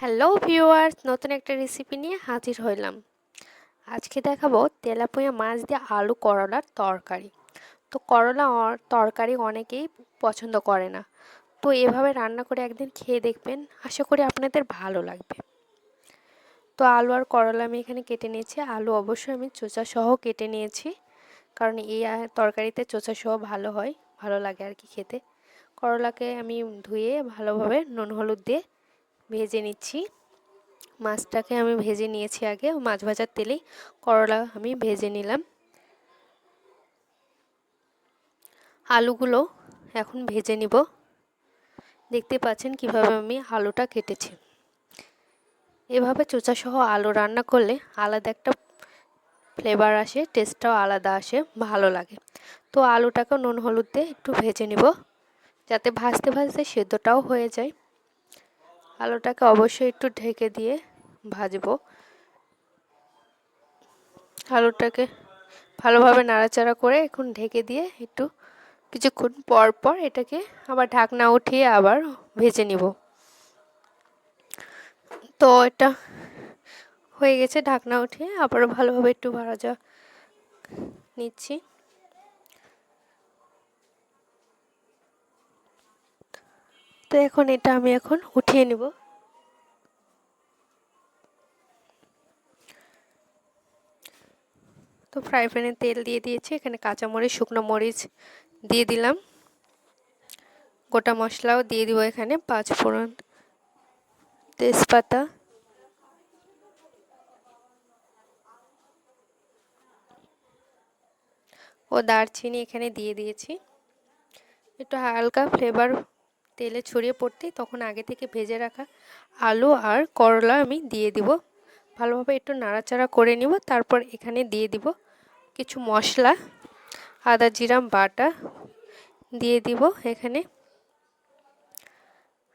Hello viewers নতুন একটা recipe নিয়ে হাজির হইলাম। আজকে দেখাবো তেলাপুয়া মাছ দিয়ে আলু করলার তরকারি। তো করলা তরকারি অনেকেই পছন্দ করে না। তো এভাবে রান্না করে একদিন খেয়ে দেখবেন, আশা করি আপনাদের ভালো লাগবে। তো আলু আর করলা আমি এখানে কেটে নিয়েছি। আলু অবশ্যই আমি চোচা সহ কেটে নিয়েছি। কারণ এই তরকারিতে চোচা সহ ভালো হয়, ভালো লাগে আর কি খেতে। করলাকে আমি ধুয়ে ভালোভাবে নুন হলুদ দিয়ে ভেজে নিচ্ছি। মাছটাকে আমি ভেজে নিয়েছি আগে। মাছ ভাজার তেলেই করলা আমি ভেজে নিলাম। আলুগুলো এখন ভেজে নিব। দেখতে পাচ্ছেন কীভাবে আমি আলুটা কেটেছি। এভাবে চোচাসহ আলু রান্না করলে আলাদা একটা ফ্লেভার আসে, টেস্টটাও আলাদা আসে, ভালো লাগে। তো আলুটাকে নুন হলুদ দিয়ে একটু ভেজে নিব। যাতে ভাজতে ভাজতে সেদ্ধটাও হয়ে যায়। আলুটাকে অবশ্যই একটু ঢেকে দিয়ে ভাজবো। আলুটাকে ভালোভাবে নাড়াচাড়া করে এখন ঢেকে দিয়ে একটু কিছুক্ষণ পর পর এটাকে আবার ঢাকনা উঠিয়ে আবার ভেজে নিব। তো এটা হয়ে গেছে, ঢাকনা উঠিয়ে আবারও ভালোভাবে একটু ভাজা নিচ্ছি। তো এখন এটা আমি এখন উঠিয়ে নেব। তো ফ্রাই প্যানে তেল দিয়ে দিয়েছি, এখানে কাঁচামরিচ শুকনো মরিচ দিয়ে দিলাম। গোটা মশলাও দিয়ে দিব এখানে, পাঁচ ফোড়ন তেজপাতা। ও দারচিনি এখানে দিয়ে দিয়েছি। একটু হালকা ফ্লেভার তেলে ছড়িয়ে পড়তেই তখন আগে থেকে ভেজে রাখা আলু আর করলা আমি দিয়ে দিব। ভালোভাবে একটু নাড়াচাড়া করে নিব, তারপর এখানে দিয়ে দিব কিছু মশলা, আদা, জিরাম, বাটা দিয়ে দিব এখানে।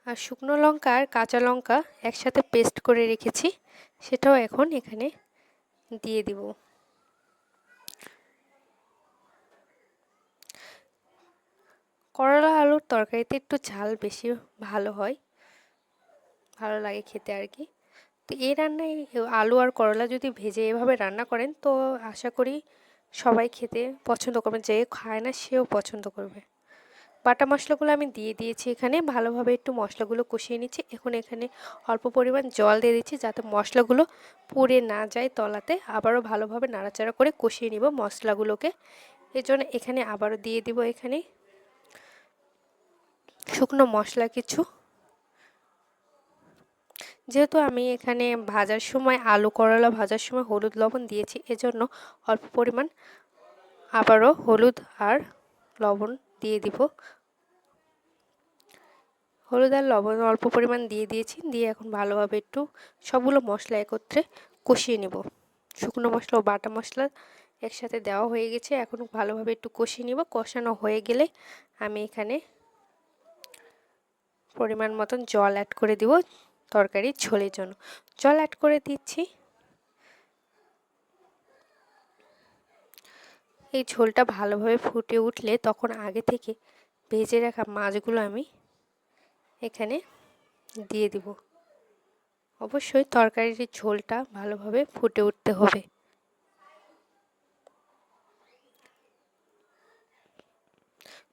আর শুকনো লঙ্কা আর কাঁচা লঙ্কা একসাথে পেস্ট করে রেখেছি, সেটাও এখন এখানে দিয়ে দিব। করলা আলুর তরকারিতে একটু ঝাল বেশি ভালো হয়। ভালো লাগে খেতে আর কি। তো এই রান্নায় আলু আর করলা যদি ভেজে এভাবে রান্না করেন, তো আশা করি সবাই খেতে পছন্দ করবে, যে খায় না সেও পছন্দ করবে। বাটা মশলাগুলো আমি দিয়ে দিয়েছি এখানে, ভালোভাবে একটু মশলাগুলো কষিয়ে নিচ্ছি। এখন এখানে অল্প পরিমাণ জল দিয়ে দিচ্ছি যাতে মশলাগুলো পুড়ে না যায় তলাতে। আবারও ভালোভাবে নাড়াচাড়া করে কষিয়ে নিব মশলাগুলোকে। এর জন্য এখানে আবারও দিয়ে দিব এখানে শুকনো মশলা কিছু। যেহেতু আমি এখানে ভাজার সময় আলু, করলা ভাজার সময় হলুদ, লবণ দিয়েছি, এজন্য অল্প পরিমাণ আবারও হলুদ আর লবণ দিয়ে দিব। হলুদ আর লবণ অল্প পরিমাণ দিয়ে দিয়েছি, দিয়ে এখন ভালোভাবে একটু সবগুলো মশলা একত্রে কষিয়ে নেব। শুকনো মশলা ও বাটা মশলা একসাথে দেওয়া হয়ে গেছে, এখন ভালোভাবে একটু কষিয়ে নিব। কষানো হয়ে গেলে আমি এখানে পরিমাণ মতন জল অ্যাড করে দিব তরকারির ঝোলের জন্য। জল অ্যাড করে দিচ্ছি। এই ঝোলটা ভালোভাবে ফুটে উঠলে তখন আগে থেকে ভেজে রাখা মাছগুলো আমি এখানে দিয়ে দিব। অবশ্যই তরকারির ঝোলটা ভালোভাবে ফুটে উঠতে হবে।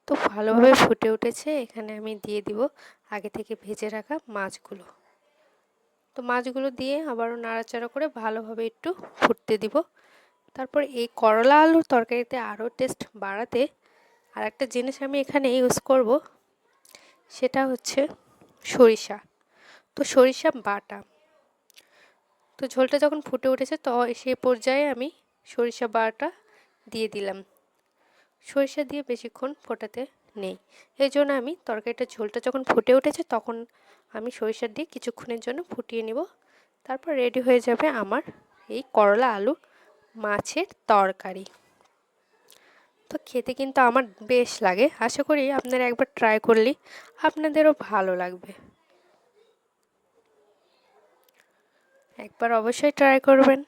তো ভালোভাবে ফুটে উঠেছে, এখানে আমি দিয়ে দিব আগে থেকে ভেজে রাখা মাছগুলো। তো মাছগুলো দিয়ে আবারও নাড়াচাড়া করে ভালোভাবে একটু ফুটতে দিব। তারপর এই করলা আলুর তরকারিতে আরও টেস্ট বাড়াতে আর একটা জিনিস আমি এখানে ইউজ করব, সেটা হচ্ছে সরিষা। তো সরিষা বাটা। তো ঝোলটা যখন ফুটে উঠেছে, তো সেই পর্যায়ে আমি সরিষা বাটা দিয়ে দিলাম। সরিষা দিয়ে বেশিক্ষণ ফোটাতে নেই। এই জন্য আমি তরকারিটা ঝোলটা যখন ফুটে উঠেছে তখন আমি সরিষা দিয়ে কিছুক্ষণের জন্য ফুটিয়ে নিব। তারপর রেডি হয়ে যাবে আমার এই করলা আলু মাছের তরকারি। তো খেতে কিন্তু আমার বেশ লাগে। আশা করি আপনারা একবার ট্রাই করলেই আপনাদেরও ভালো লাগবে। একবার অবশ্যই ট্রাই করবেন।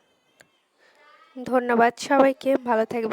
ধন্যবাদ সবাইকে। ভালো থাকবে